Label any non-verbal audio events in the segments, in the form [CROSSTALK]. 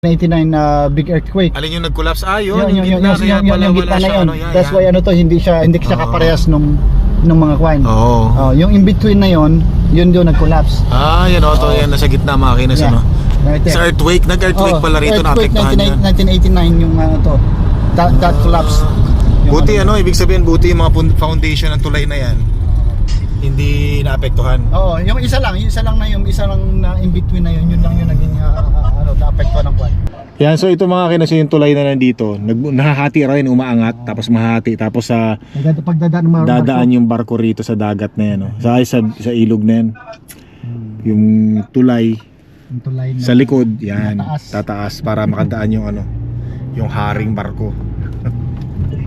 1989 na big earthquake. Alin yung nag-collapse? Ah, yun. Yun, yun, yun, yun, yun, yun, yung gitna na yun. ano, That's why ano to, hindi siya hindi siya kaparehas nung nung mga kwan. Oo. Oh, yung in between na yun, yun doon nag-collapse. Ah, yan o. To, yan nasa gitna ano. Right there. Sa earthquake, nag-earthquake pala rito, earthquake naapektuhan yan. 1989 yung ano to. That, that collapse. Buti ano, ibig sabihin buti yung mga foundation ng tulay na yan. Hindi naapektuhan. Oo, yung isa lang, yung isa lang na yung isa lang na in between na yun, yun lang yung naging ah, ano, naapektuhan ng kwan. Yan, so ito mga kinas yung tulay na nandito. Nag, nahahati rin, umaangat, tapos mahati, tapos sa Pagdada pagdadaan ng mga dadaan yung barko rito sa dagat na yan. Oh. Sa, sa, sa ilog na yan. Yung tulay yung tulay na. sa likod, yan, Tataas. tataas para makadaan yung ano, yung haring barko.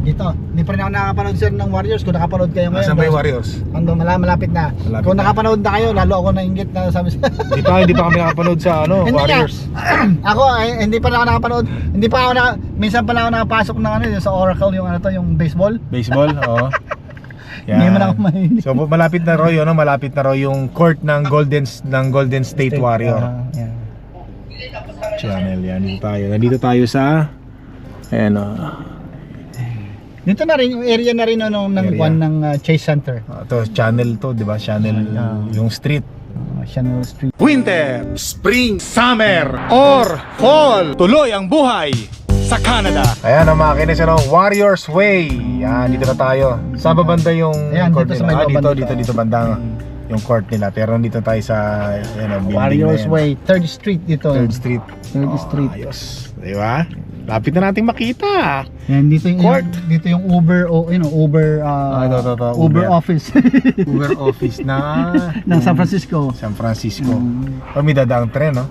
Dito, hindi pa rin ako nakapanood sir ng Warriors. Kung nakapanood kayo ngayon. Asan ba yung Warriors? Ando, mala, malapit na. Malapit Kung na. nakapanood na kayo, lalo ako nainggit na sabi sa... Hindi pa, hindi pa kami nakapanood sa ano, hindi Warriors. [CLEARS THROAT] ako, ay, hindi pa na ako nakapanood. Hindi pa ako na, minsan pa lang ako nakapasok ng ano, sa Oracle, yung ano to, yung baseball. Baseball, [LAUGHS] oo. Hindi man ako mahilig. So malapit na raw yun, no? malapit na raw yung court ng Golden ng Golden State, Warrior. Ah, yeah. Channel yan. Dito tayo. Nandito tayo sa Ayan oh. Dito na rin, yung area na rin ano, ng, Area. one ng uh, Chase Center. Ah, Ito, channel to, di ba? Channel Ah. yung street. Uh, Chanel Street. Winter, spring, summer, or fall. Tuloy ang buhay sa Canada. Ayan ang mga kinis, ano, Warriors Way. Yan, dito na tayo. Sa babanda yung Ayan, court dito sa nila. may Ah, dito, babanda. dito, dito banda yung court nila. Pero dito tayo sa ano, building Warriors na yan. Way, 3rd Street dito. Third Street. 3rd Oh, Street. Ayos. Di ba? Lapit na natin makita. Yan, dito yung, Court. dito yung Uber, o you know, Uber, uh, Ah, ito, ito, ito, Uber, Uber. office [LAUGHS] Uber office na [LAUGHS] ng San Francisco. San Francisco. Mm. Pag may dadaang tren, no?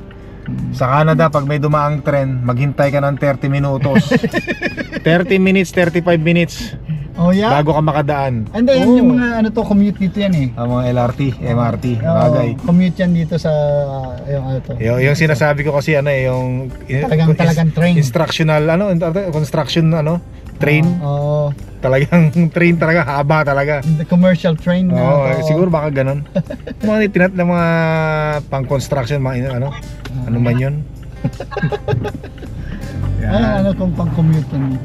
Sa Canada, pag may dumaang tren, maghintay ka ng 30 minutos. [LAUGHS] 30 minutes, 35 minutes Oh yeah? bago ka makadaan. And then Oo. yung mga ano to, commute dito yan eh. Ang mga LRT, MRT, Oo, bagay. commute yan dito sa, uh, yung ano to. Yung, yung sinasabi ko kasi ano eh, yung Talagang- talagang train. Instructional ano, construction ano, train. Oo. Talagang [LAUGHS] train talaga, haba talaga. the commercial train na Oo, to. siguro baka ganun. [LAUGHS] mga tinat na mga pang-construction, mga ano, ano man yun. Ano, ano kung pang commute yan.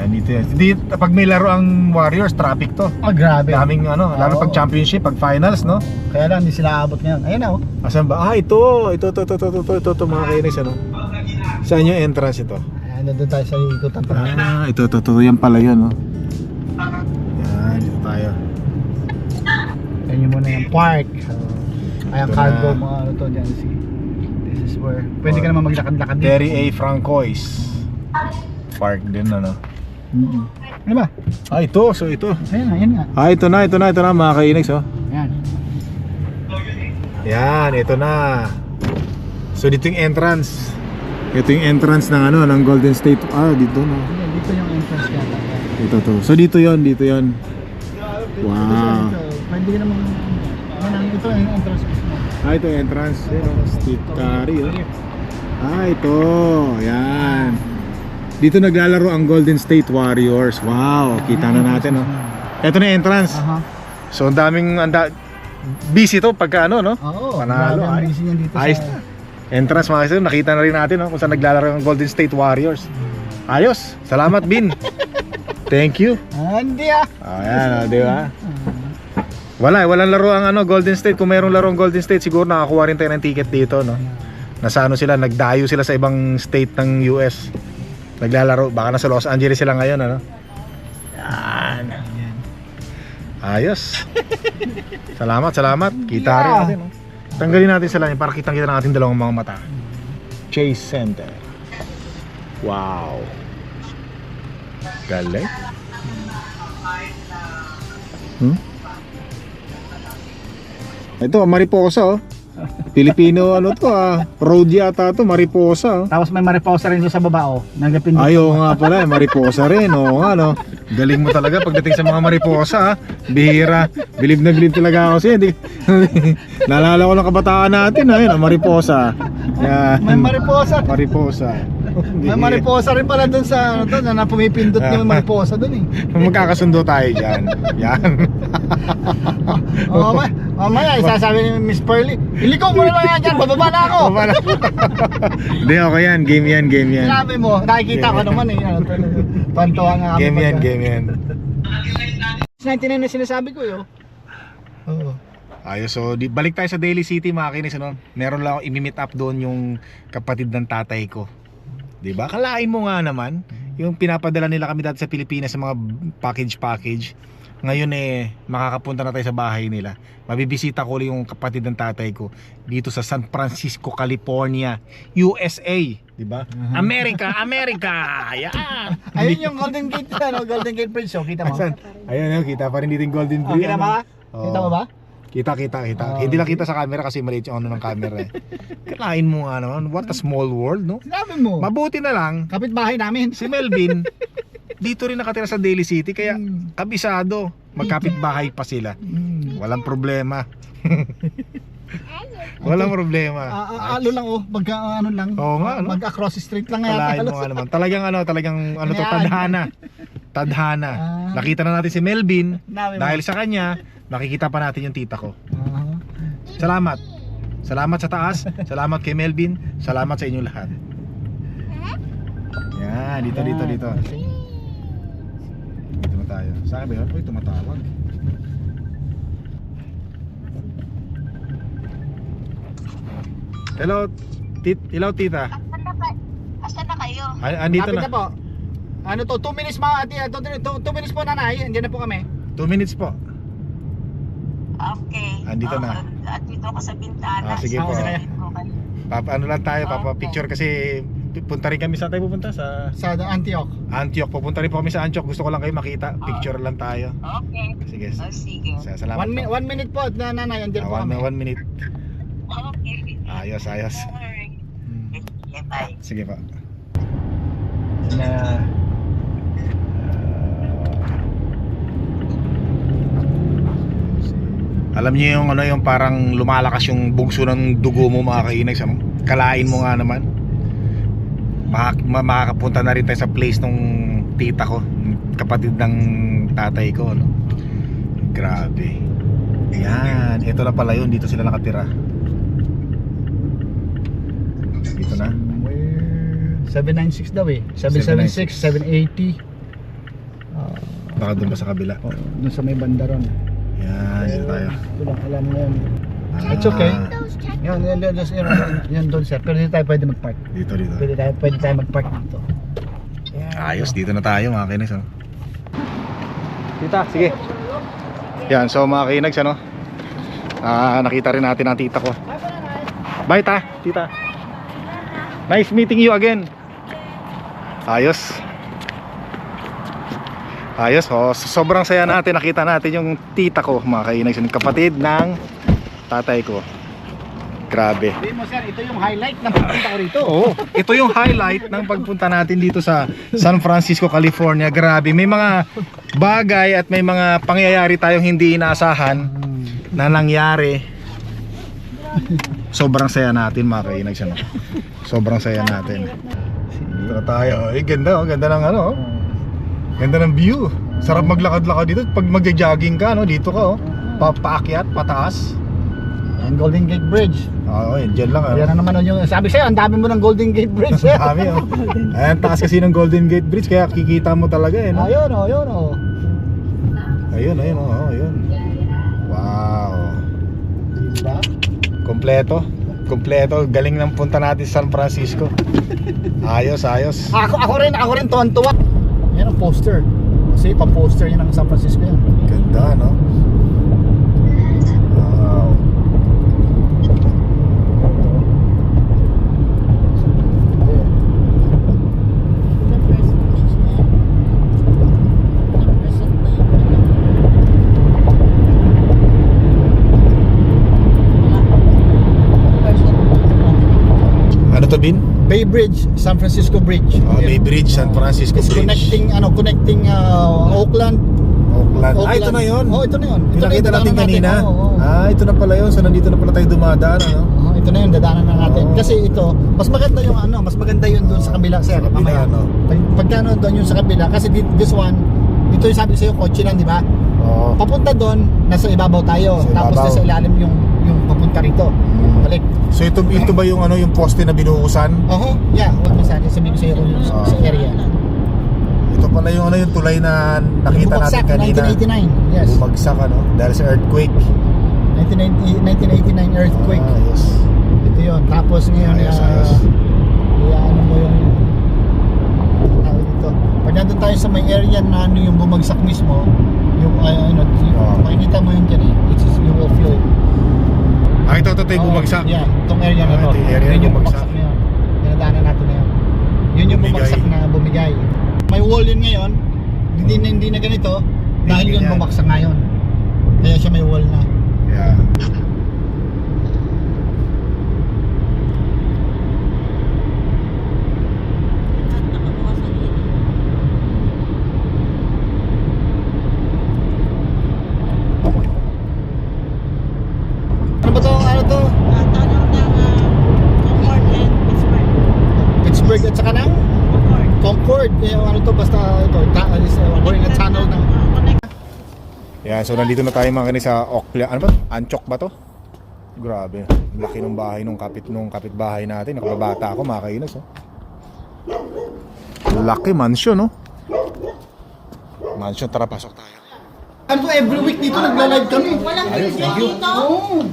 Yan, dito yan. Dito, pag may laro ang Warriors, traffic to. Ah, grabe. Daming ano, lalo Oo. pag championship, pag finals, no? Kaya lang, hindi sila abot ngayon. Ayan na oh. Asan ba? Ah, ito. Ito, ito, ito, ito, ito, ito, ito, mga kainis, ano? Saan yung entrance ito? Ayan, nandun tayo sa ikutan pa. Ah, ito, ito, ito, yan pala yun, no? Yan, dito tayo. Ayan yung muna yung park. So, ayan, Ito cargo, na. mga ano to dyan. See. This is where, pwede ka naman maglakad-lakad dito. Terry A. Francois. Park din, ano? Mm-mm. Ano ba? Ah, ito, so ito. Ayan nga, ayan nga. Ah, ito na, ito na, ito na, mga kainis, oh. Ayan. Yan, ito na. So dito yung entrance. Ito yung entrance ng ano, ng Golden State. Ah, dito na. Ayan, Dito yung entrance yata. Ito to. So dito 'yon, dito 'yon. Wow. Pwede ka naman, ayan, ang- ito yung entrance. Ah, ito yung entrance. Yan, oh. Steve Curry, oh. Ah, ito. Yan. Dito naglalaro ang Golden State Warriors. Wow, kita na natin, oh. Ito na yung entrance. Aha. So ang daming anda busy to pagka ano, no? Oo. Panalo, ang ay. busy niyan dito Ayos sa... Entrance mga kasi nakita na rin natin no, kung saan naglalaro ang Golden State Warriors. Ayos. Salamat, Bin. [LAUGHS] Thank you. Ah, Hindi ah. Ayan, oh, di ba? Wala, eh, walang laro ang ano, Golden State. Kung mayroong laro ang Golden State, siguro nakakuha rin tayo ng ticket dito, no? Nasa ano sila, nagdayo sila sa ibang state ng US. Naglalaro, baka nasa Los Angeles sila ngayon, ano? Yan. Ayos. [LAUGHS] salamat, salamat. Kita rin natin, no? Tanggalin natin sila para kitang kita natin dalawang mga mata. Chase Center. Wow. Galing. Hmm? Ito, mariposa oh. [LAUGHS] Pilipino ano to ah. Road yata to, mariposa oh. Tapos may mariposa rin doon sa baba oh. Nagapindot. Ayaw nga pala, eh, mariposa rin oh, nga no. Galing mo talaga pagdating sa mga mariposa ha. Bihira. Bilib na bilib talaga ako sa'yo. Di- [LAUGHS] Naalala ko ng kabataan natin ha. Yun, ang mariposa. Yan. May mariposa. Mariposa. May mariposa rin pala dun sa ano to, na pumipindot yung mariposa dun eh. [LAUGHS] Magkakasundo tayo dyan. Yan. [LAUGHS] Oo, mamaya, mamaya isasabi ni Miss Pearly, iliko mo na lang yan bababa na ako. Pala. [LAUGHS] Hindi, okay yan. Game yan, game yan. Sinabi mo, nakikita ko naman eh. Ano. Pantuwa nga kami Game yan, game yan. 99 na sinasabi ko yun. Oo. Ayos, so di, balik tayo sa Daily City mga kinis, ano? Meron lang ako imi-meet up doon yung kapatid ng tatay ko. 'Di ba? Kalain mo nga naman yung pinapadala nila kami dati sa Pilipinas sa mga package-package. Ngayon eh makakapunta na tayo sa bahay nila. Mabibisita ko yung kapatid ng tatay ko dito sa San Francisco, California, USA, 'di ba? America, America. Yan. [LAUGHS] Ayun yung Golden Gate, ano, Golden Gate Bridge, oh, kita mo. Asan? Ayun, ayun, kita pa rin dito yung Golden Oh, Bridge. kita mo ba? Oo. Kita mo ba? Kita, kita, kita. Ah, Hindi lang kita sa camera kasi maliit yung ano ng camera eh. [LAUGHS] Kalain mo nga naman. What a small world, no? Sinabi mo. Mabuti na lang, Kapit-bahay namin. si Melvin, dito rin nakatira sa Daily City, kaya Hmm. kabisado. Magkapit bahay pa sila. Hmm. Walang problema. Walang problema. Ah, alo lang oh, magka ano lang. Oo nga, ano? Mag-across the street lang Kalain nga mo nga naman. Talagang ano, talagang ano to, tadhana. Tadhana. Ah. Nakita na natin si Melvin. Dahil sa kanya, makikita pa natin yung tita ko. Ah. Salamat. Salamat sa taas. Salamat kay Melvin. Salamat sa inyo lahat. Yan, dito, dito, dito. Dito na tayo. Sa akin ba yun? Uy, tumatawag. Hello, tit hello tita. Asan na, kayo? Ay, andito Kapit na. na po. Ano to, 2 minutes mga ati, 2 minutes po nanay, andiyan na po kami. 2 minutes po. Okay. Andito na. Oh, At dito ako sa bintana. Ah, sige po. Ko kayo. Papa, ano lang tayo, papa Okay. picture kasi punta rin kami sa tayo pupunta sa Sa Antioch. Antioch. Pupunta rin po kami sa Antioch. Gusto ko lang kayo makita. Picture lang tayo. Okay. Sige. Oh, sige. Sa- Salamat. 1 minute, po. one minute po na nanay, andiyan Ah, po one, kami. one minute. Okay. Ayos, ayos. Alright. Hmm. Okay, bye. Sige pa. Na Alam niyo yung ano yung parang lumalakas yung bugso ng dugo mo mga kainags ano? Kalain mo nga naman. Mak ma- makakapunta na rin tayo sa place nung tita ko, kapatid ng tatay ko ano. Grabe. Yan, ito na pala yun, dito sila nakatira. Dito na. 796 daw eh. 776, 780. Ah, Baka doon ba sa kabila? oh, dun sa may banda ron. Yan, dito tayo. Lang, alam mo yun. It's okay. Ah, Yan, yan, yan, yan, yan, yan doon sir. Pero dito tayo pwede mag-park. Dito, dito. Pwede tayo, pwede tayo mag-park dito. Ayos, dito na tayo mga kinags ano? Tita, sige Yan, so mga kinags ano ah, Nakita rin natin ang tita ko Bye ta, tita Nice meeting you again Ayos Ayos, oh, so- sobrang saya natin Nakita natin yung tita ko mga kinags yung Kapatid ng tatay ko Grabe mo sir, ito yung highlight ng pagpunta ko rito. Oo, ito yung highlight ng pagpunta natin dito sa San Francisco, California. Grabe, may mga bagay at may mga pangyayari tayong hindi inaasahan na nangyari. Sobrang saya natin mga kainags ano. Sobrang saya natin. Dito na tayo. Eh, ganda oh, ganda ng ano. oh. Ganda ng view. Sarap maglakad-lakad dito pag magja-jogging ka no, dito ka oh. Pa paakyat, pataas. Ang Golden Gate Bridge. Oo, oh, dyan lang ah. Yan na naman yung sabi sa'yo, ang dami mo ng Golden Gate Bridge. [LAUGHS] eh. Dami oh. [LAUGHS] Ayan, taas kasi ng Golden Gate Bridge kaya kikita mo talaga eh. No? Ayun oh, ayun oh. Ayun, ayun, oh, ayun. Wow. Diba? Kompleto. Kompleto. Galing ng punta natin sa San Francisco. [LAUGHS] Ayos, ayos. Ako, ako rin, ako rin tuwan-tuwa. Yan ang poster. Kasi pang-poster yan ng San Francisco yan. Ganda, no? Wow. Ano to, Bin? Bay Bridge, San Francisco Bridge. Oh, Bay Bridge, San Francisco It's Bridge. connecting ano, connecting uh, Oakland. Oakland. Ah, ito na yun. Oh, ito na yun. Ito Yung na nakita yung natin dadaanan kanina. Oo, oo. Ah, ito na pala yun. So, nandito na pala tayo dumadaan, ano? Oo, ito na yun, dadaanan na natin. Oo. Kasi ito, mas maganda yung ano, mas maganda yun doon sa kabila, sir. Sa kabila, mamaya. Pag, ano, doon yung sa kabila, kasi this one, ito yung sabi sa'yo, kotse lang, di ba? Oo. Papunta doon, nasa ibabaw tayo. Sa Tapos ibabaw. nasa ilalim yung papunta rito. Balik. So, ito, ito ba yung ano yung poste na binuhusan? Oo, yeah. Huwag mo sana sabihin ko sa'yo kung yung Oo. sa area. Ito pala yung ano yung tulay na nakita natin Bumagsak, kanina. 1989. Yes. Bumagsak ano dahil sa earthquake. 1990 1989 earthquake. Ah, yes. Ito yun. Tapos ngayon, Ayos, ah, ayos. i- ano mo yung tawag dito. Pag nandun tayo sa may area na ano yung bumagsak mismo, yung uh, ano, yung, Oo. makikita mo yun dyan eh. It's you will feel it. Ah, ito, ito, ito yung bumagsak. Yeah, itong area na Ah, to. ito yung area Yun yung bumagsak. na yun. Dinadaanan natin na yun. Yun yung Bumigay. bumagsak na bumigay. May wall yun ngayon. Hindi na hindi na ganito. Dahil yun bumagsak ngayon. Kaya siya may wall na. Yeah. At nakabukas ang ilaw. Ano ba to? Ano to? Ah, tanong ng ah, Concord and Pittsburgh. Pittsburgh at saka ng Concord. Concord. Eh, ano to? Basta ito. Ta is, uh, we're in a tunnel ng... Ah, connect. Yeah, so nandito na tayo mga kanis sa Oakland. Ano ba? Anchok ba to? Grabe. Laki ng bahay nung kapit nung kapitbahay natin. Nakababata ako mga kainis, oh. Laki mansion, no? Mansion, tara pasok tayo. Ano to? Every week dito nagla-live kami. Walang Ayos, thank you. dito. Oo.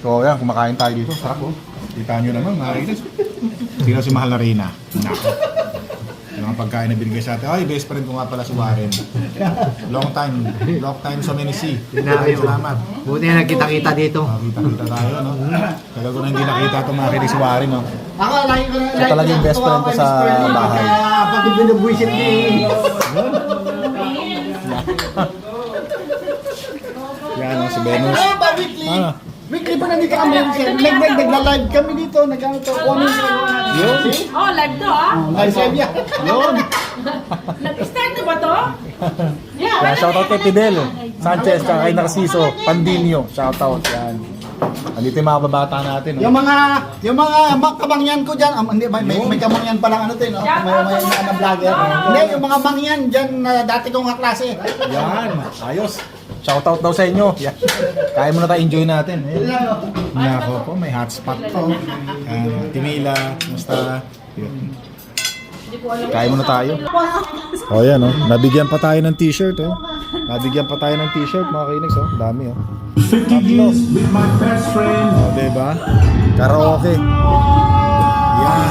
So yan, kumakain tayo dito. Sarap oh. Kita nyo naman, mga kainis. Sino si Mahal na Reyna? Nako. Yung mga pagkain na binigay sa atin. Ay, best friend ko nga pala si Warren. [LAUGHS] Long time. Long time so many see. Salamat. Buti na nagkita-kita dito. Makita-kita tayo, no? Tagal ko na hindi nakita itong mga kinig si Warren, no? Ako, lagi ko na... Siya talaga yung best friend ko sa bahay. Kaya pag binubuisit ni... Yan, no? Si Venus. Ano? Weekly pa nandito kami. Nag- nag- Nagla-live kami dito. Nag-ano to? Kung ano yung... Yun. Oh, live to ah. Live live yan. Yun. Nag-start na ba to? Yeah, Yan, shoutout kay Fidel. Sanchez, tsaka kay Narciso. Pandinio. Shoutout, yan. Andito yung mga babata natin, no? Yung mga yung mga ma- kamangyan ko diyan, um, hindi may, may, may kamangyan pa lang ano 'to, no? May may mga ano, vlogger. Hindi, yung mga mangyan diyan na dati kong kaklase. Yan, ayos. Shoutout daw sa inyo. Yan. Kaya mo na tayo enjoy natin. Ayan. Nako po, may hotspot to. Yan, Timila, musta? Kaya mo na tayo. O oh, yan, oh. nabigyan pa tayo ng t-shirt. Oh. Nabigyan pa tayo ng t-shirt mga kainex. Oh. Dami. Oh. Tatlo. O, oh, diba? Karaoke. Yan.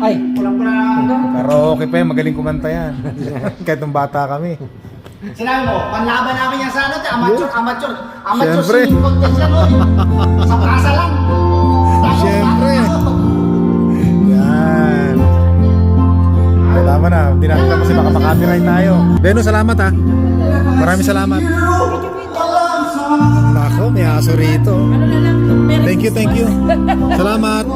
Ay, Karaoke pa yan, magaling kumanta yan. [LAUGHS] Kahit nung bata kami. Sinabi mo, panlaban namin yan sa ano, te, amateur, amateur, amateur Siyempre. singing contest yan, oy. Sa plaza lang. Tapos, Siyempre. Yan. Tama na, alam kasi baka makapiright tayo. Beno, salamat ha. Maraming salamat. Nako, may aso rito. Thank you, thank you. Salamat.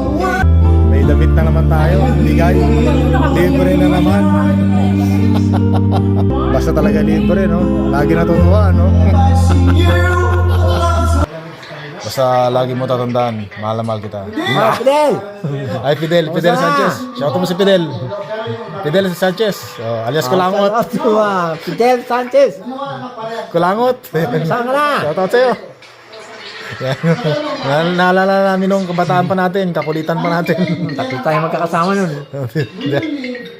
May damit na naman tayo. Bigay. Libre na naman. [LAUGHS] Basta talaga libre, no? Lagi natutuwa, no? [LAUGHS] Basta lagi mo tatandaan, mahal na mahal kita. ah, Fidel! Ay, Fidel, Fidel Sanchez. Shoutout mo si Fidel. Fidel Sanchez. Oh, alias Kulangot. Fidel Sanchez! Kulangot. Saan ka na? Shoutout sa'yo. Yan. Naal- Naalala namin nung kabataan pa natin, kakulitan pa natin. [LAUGHS] Tatlo tayo magkakasama nun.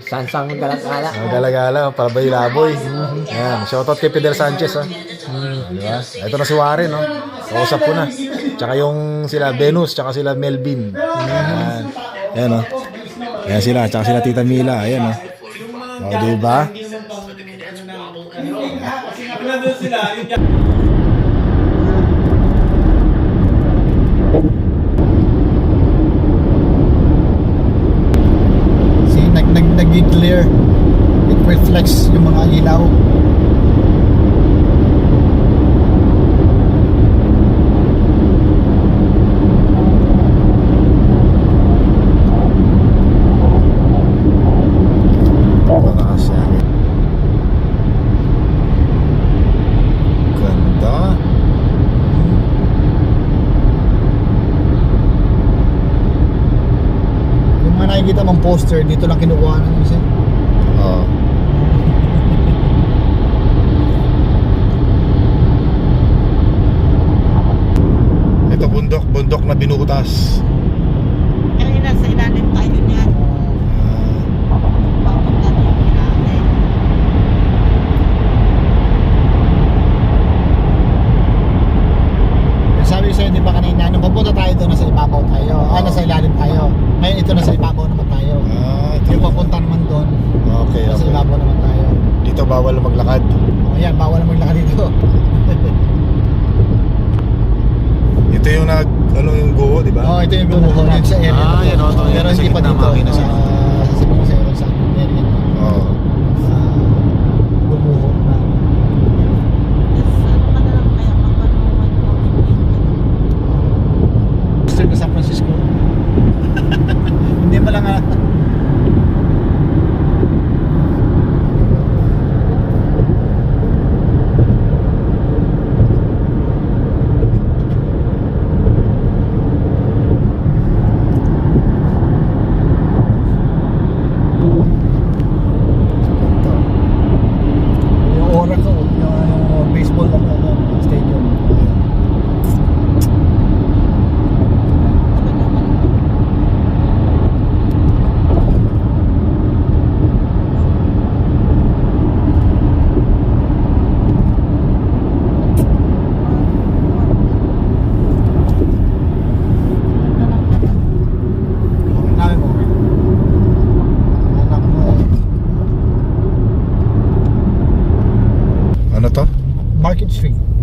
Sansang galak-gala. Ang gala-gala, paraboy-laboy. Yan, shoutout kay Fidel Sanchez, ha. Di ba? Ito na si Warren, no? Kausap ko na. Tsaka yung sila Venus, tsaka sila Melvin. Yan. Yan, no? Yan sila, tsaka sila Tita Mila. Ayan, no? O, di ba? See, nag-reflex yung mga ilaw. Nakikita mong poster dito lang kinukuha ng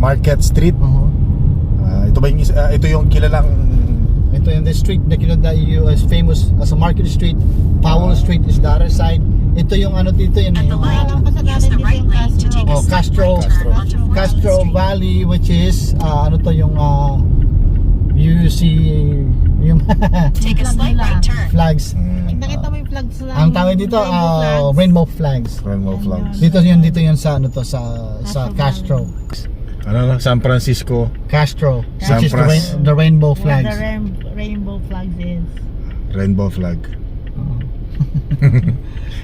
Market Street. Uh-huh. Ah, ito ba yung, ah, ito yung kilalang Ito yung the street na kinunda is famous as a Market Street. Powell Street is the other side. Ito yung ano dito yun. Yung, Alam pa sa natin dito yung Castro. oh, Castro, Castro Valley which is ah, ano to yung uh, you see yung [LAUGHS] Take a slight right turn. flags. mm, Nakita mo yung flags lang. Ang tawag dito ah, rainbow flags. rainbow flags. Dito yun dito yun sa ano to sa sa Castro. Ano, San Francisco. Castro, San which is the, Fras- rain, the rainbow Where flags. the rain- rainbow flags is. Rainbow flag. [LAUGHS]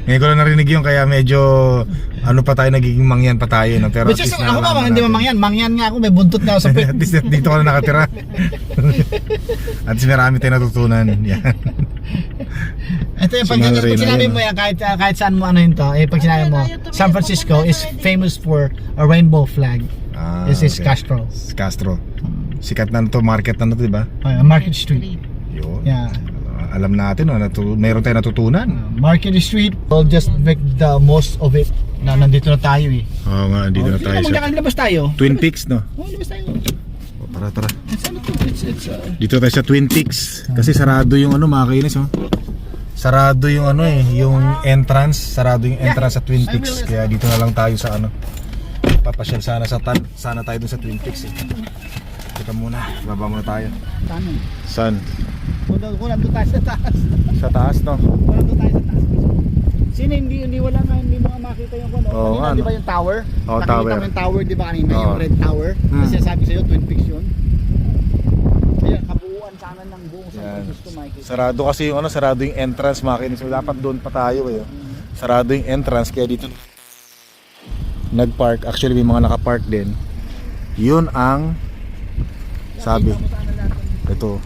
Ngayon ko lang narinig yun kaya medyo ano pa tayo nagiging mangyan pa tayo no? pero Which at is, least ako ba, nalaman hindi natin. ba mangyan? Mangyan nga ako, may buntot nga ako sa [LAUGHS] at least dito ka na nakatira [LAUGHS] at least marami tayong natutunan yan Ito yung pag, Sinal pag rin na sinabi yun, mo yan, kahit, kahit saan mo ano yun to, eh, pag sinabi mo, San Francisco is famous for a rainbow flag. Ah, This is okay. Castro. Castro sikat na to market na to diba Uh, Market Street. yun Yeah. Ah, alam natin no, natu- meron tayong natutunan Uh, Market Street, we'll just make the most of it. Na nandito na tayo eh. oo nga dito na Sige tayo sa maglakad, labas tayo. Twin Peaks no Oh, labas tayo. O, tara tara It's, ano to? It's, it's, uh, Dito tayo sa Twin Peaks kasi sarado yung ano mga kainis oh. Sarado yung ano eh, yung entrance, sarado yung entrance sa Twin Peaks. Kaya dito na lang tayo sa ano. Papasyal sana sa tan, sana tayo dun sa Twin Peaks eh. Teka muna, baba muna tayo. Ano? San? Kung, kung nandun tayo sa taas. Sa taas no? Kung nandun tayo sa taas. Sino hindi, hindi wala nga, hindi mo makita yung ano. Oo kanina, nga, di ba yung tower? Oo, Nakikita tower. mo yung tower, di ba kanina? Oo. Yung red tower. Hmm. Kasi sabi sa'yo, Twin Peaks yun. Ayan, kabuuan sana ng buong San. Francisco, makikita. Sarado kasi yung ano, sarado yung entrance mga kainis. So, dapat doon pa tayo eh. oh. Sarado yung entrance kaya dito nagpark. Actually may mga nakapark din. Yun ang sabi. Ito.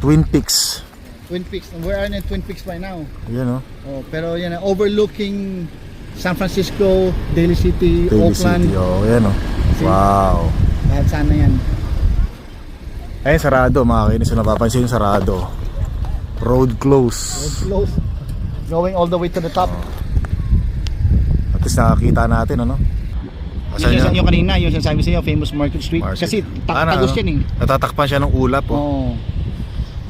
Twin Peaks. Twin Peaks. Where are the Twin Peaks right now? Yan oh. Oh, pero yan, overlooking San Francisco, Daly City, Daly Oakland. City. Oh, yan oh. Wow. Lahat sana yan. Ayun, sarado mga kainis. So, napapansin yung sarado. Road close. Road close. Going all the way to the top. At least nakakita natin ano. Asan Yung, yung kanina, yung sinasabi sa'yo, famous Market Street. Market. Kasi ta- Ano, tagos ano? yan eh. Natatakpan siya ng ulap oh. Oo.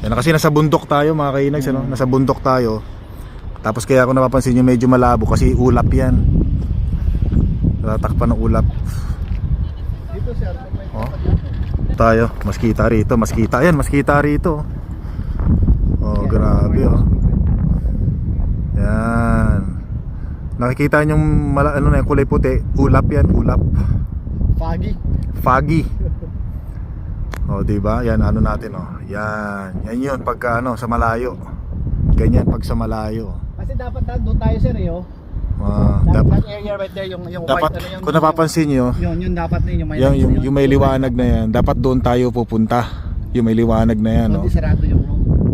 Yan, kasi nasa bundok tayo mga kainags, ano? Nasa bundok tayo. Tapos kaya ako napapansin nyo medyo malabo kasi ulap yan. Natatakpan ng ulap. Dito sir, may Oh. Tayo, mas kita rito, mas kita. Yan, mas kita rito. Oh, grabe oh. Yan. Nakikita nyo mala, ano na kulay puti, ulap yan, ulap. foggy. Foggy. [LAUGHS] Oh, 'di ba? Yan ano natin oh. Yan. Yan 'yun pagka ano sa malayo. Ganyan pag sa malayo. Kasi dapat doon tayo sir eh, oh. Ah, Dapat, dapat area right there, yung, yung dapat white, ano, yung, kung napapansin niyo, Yun, yun dapat na yun, yung may yung, yung, yung may liwanag na yan, dapat doon tayo pupunta. Yung may liwanag na yan, no? Hindi sarado yung.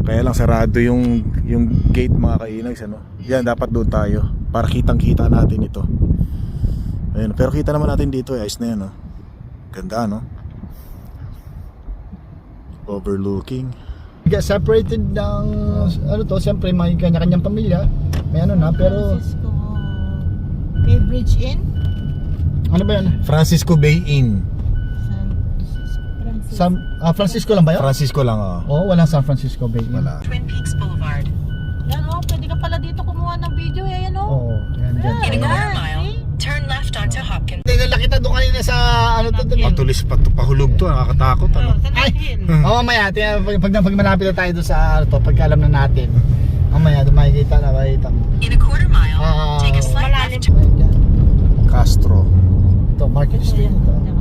Kaya lang sarado yung yung gate mga kainags ano. Yan dapat doon tayo para kitang-kita natin ito. Ayun, pero kita naman natin dito, eh. ayos na yan, no. Ganda, no? Overlooking. Get separated ng, ano to, siyempre may kanya-kanyang pamilya. May ano na, pero, Francisco Bay Bridge Inn. ano ba yun? Francisco Bay Inn. San Francisco. Francisco. San, ah, Francisco lang ba yun? Francisco lang, oh. Oo, walang San Francisco Bay. Inn. Wala. Twin Peaks Boulevard. Yan oh, pwede ka pala dito kumuha ng video. eh, Yan oh. Oo, yan, dyan. In a quarter mile, turn left onto Hopkins. Hindi, nakita doon kanina sa, ano to, doon. Patulis pa pahulog to, nakakatakot ano. Oh, Ay! [LAUGHS] Oo, mamaya, tingnan, pag, pag, pag malapit na tayo doon sa, ano to, pagka alam na natin. Mamaya, doon makikita na, makikita mo. In a quarter mile, Ah, take a slight left dyan. Castro. Ito, Market Street ito. ayan.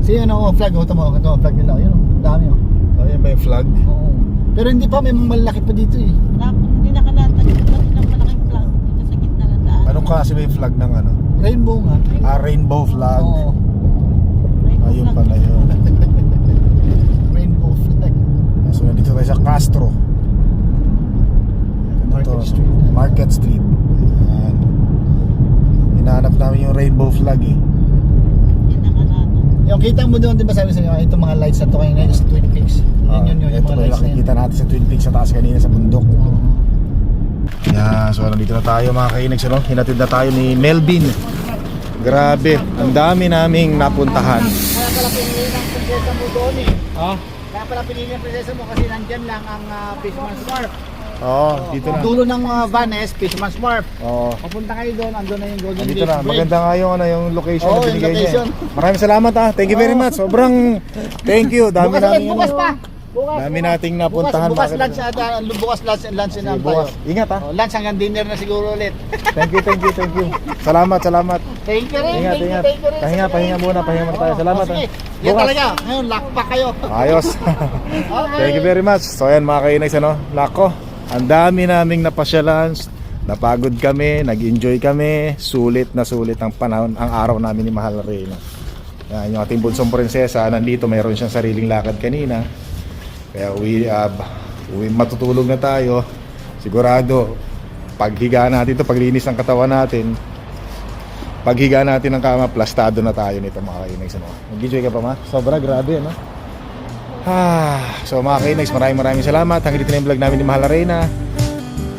See, ano, oh, flag, oh, ito mo, ito, flag nila, oh, yun, oh, dami, oh. Ayan ba yung flag? Oo. Pero hindi pa, may malaki pa dito, eh. Dapat hindi nakalatag. Ito silang malaking flag dito sa gitna ng daan. Anong klase yung flag ng ano? Rainbow nga. Ah, rainbow flag. Oo, Ayun pala yun. [LAUGHS] rainbow flag. So nandito tayo sa Castro. Market Ito, Street. Market Street. Ayan. Hinahanap namin yung rainbow flag eh. Yung kita mo doon, di ba sabi sa inyo, itong mga lights na to kayo ngayon is Twin Peaks. Ah, Yun, yun, yun, yung ito mga yung lights na yun. nakikita natin sa Twin Peaks sa taas kanina sa bundok. Oo. Yan, so nandito na tayo mga kainags, ano? Hinatid na tayo ni Melvin. Grabe, ang dami naming napuntahan. Kaya pala pinili ng prinsesa mo doon eh. Ah? Kaya pala pinili ng prinsesa mo kasi nandyan lang ang uh, Fisherman's Wharf. Oo, dito na. Dulo ng uh, Vanes, Fisherman's Wharf. Oo. Papunta kayo doon, andun na yung Golden Gate na. Bridge. Maganda nga yung, ano, yung location Oo, na binigay niya. location. eh. Maraming salamat ah. Thank you very much. Sobrang thank you. Dami Bukas namin bukas ano. pa. Bukas. Dami nating napuntahan. Bukas, bukas lunch, at, uh, bukas lunch, lunch na tayo. bukas. Ingat ah. Oh, lunch hanggang dinner na siguro ulit. [LAUGHS] Thank you, thank you, thank you. Salamat, salamat. Thank you rin. Ingat, thank ingat. thank you rin. Pahinga, pahinga muna, pahinga muna tayo. Oo, Salamat, oh, sige. ah. Yan talaga. Ngayon, lock pa kayo. Ayos. [LAUGHS] Thank you very much. So ayan mga kainags ano, nako, ang dami naming napasyalan, napagod kami, nag-enjoy kami, sulit na sulit ang panahon, ang araw namin ni Mahal Reyna. Yan, yung ating bunsong prinsesa, nandito mayroon siyang sariling lakad kanina. Kaya uwi, uh, uwi matutulog na tayo. Sigurado, paghiga natin to, paglinis ng katawan natin, paghiga natin ng kama, plastado na tayo nito mga kainags. Ano? Nag-enjoy ka pa ma? Sobra, grabe ano? Ah, so mga kainags, maraming maraming salamat. Hanggang dito na yung vlog namin ni Mahal Arena.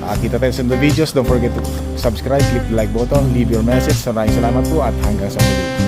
Uh, kita tayo sa the videos. Don't forget to subscribe, click the like button, leave your message. Maraming salamat po at hanggang sa muli.